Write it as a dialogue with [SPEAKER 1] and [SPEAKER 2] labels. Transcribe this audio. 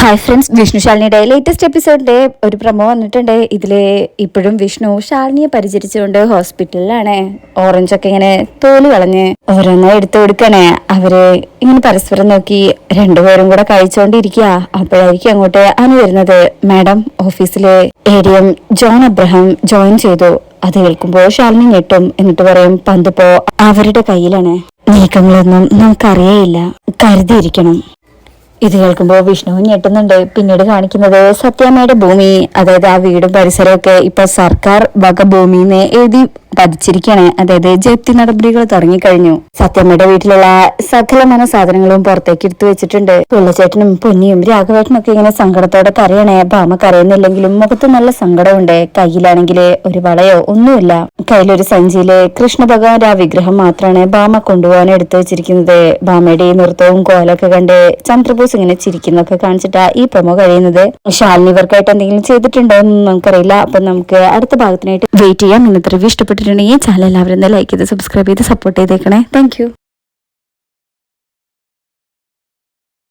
[SPEAKER 1] Hi friends Vishnu ശാലിനിയുടെ latest എപ്പിസോഡിലെ ഒരു പ്രമോ വന്നിട്ടുണ്ട്. ഇതിൽ ഇപ്പോഴും വിഷ്ണു ശാലിനിയെ പരിചരിച്ചുകൊണ്ട് ഹോസ്പിറ്റലിലാണ് ഓറഞ്ച് ഒക്കെ ഇങ്ങനെ തോൽ കളഞ്ഞ് ഓരോന്നായി എടുത്തു കൊടുക്കണേ. അവർ ഇങ്ങനെ പരസ്പരം നോക്കി രണ്ടുപേരും കൂടെ കഴിച്ചുകൊണ്ടിരിക്കുക അപ്പോഴായിരിക്കും അങ്ങോട്ട് അനു വരുന്നത്. മാഡം ഓഫീസിലെ എം ജോൺ അബ്രഹാം ജോയിൻ ചെയ്തു. അത് കേൾക്കുമ്പോൾ ശാലിനി ഞെട്ടും. എന്നിട്ട് പറയും പന്തിപ്പോ അവരുടെ കയ്യിലാണ്. നീക്കങ്ങളൊന്നും നമുക്കറിയേയില്ല. കരുതിയിരിക്കണം. ഇത് കേൾക്കുമ്പോൾ വിഷ്ണു ഞെട്ടുന്നുണ്ട്. പിന്നീട് കാണിക്കുന്നത് സത്യാമ്മയുടെ ഭൂമി. അതായത് ആ വീടും പരിസരമൊക്കെ ഇപ്പൊ സർക്കാർ വക ഭൂമിന്ന് എഴുതി പതിച്ചിരിക്കുകയാണ് അതായത് ജപ്തി നടപടികൾ തുടങ്ങിക്കഴിഞ്ഞു. സത്യമ്മയുടെ വീട്ടിലുള്ള സകല മന സാധനങ്ങളും പുറത്തേക്ക് എടുത്തു വെച്ചിട്ടുണ്ട്. പുള്ളച്ചേട്ടനും പൊന്നിയും രാഘവേട്ടനും ഒക്കെ ഇങ്ങനെ സങ്കടത്തോടെ കരയണേ. ഭാമ കരയുന്നില്ലെങ്കിലും മുഖത്ത് നല്ല സങ്കടമുണ്ട്. കയ്യിലാണെങ്കിൽ ഒരു വളയോ ഒന്നുമില്ല. കയ്യിലൊരു സഞ്ചിയിലെ കൃഷ്ണ ഭഗവാന്റെ ആ വിഗ്രഹം മാത്രമാണ് ഭാമ കൊണ്ടുപോകാൻ എടുത്തു വെച്ചിരിക്കുന്നത്. ഭാമയുടെ ഈ നൃത്തവും കോലൊക്കെ കണ്ട് ചന്ദ്രബോസ് ഇങ്ങനെ ചിരിക്കുന്നൊക്കെ കാണിച്ചിട്ടാ ഈ പ്രമോ കഴിയുന്നത്. ശാലിനി ഇവർക്കായിട്ട് എന്തെങ്കിലും ചെയ്തിട്ടുണ്ടോ എന്ന് നമുക്കറിയില്ല. അപ്പൊ നമുക്ക് അടുത്ത ഭാഗത്തിനായിട്ട് വെയിറ്റ് ചെയ്യാം. ഇന്നത്തെ റിവ്യൂ ഇഷ്ടപ്പെട്ടിട്ടുണ്ടെങ്കിൽ ചാനൽ എല്ലാവരും ലൈക്ക് ചെയ്ത് സബ്സ്ക്രൈബ് ചെയ്ത് സപ്പോർട്ട് ചെയ്തേക്കണേ. താങ്ക്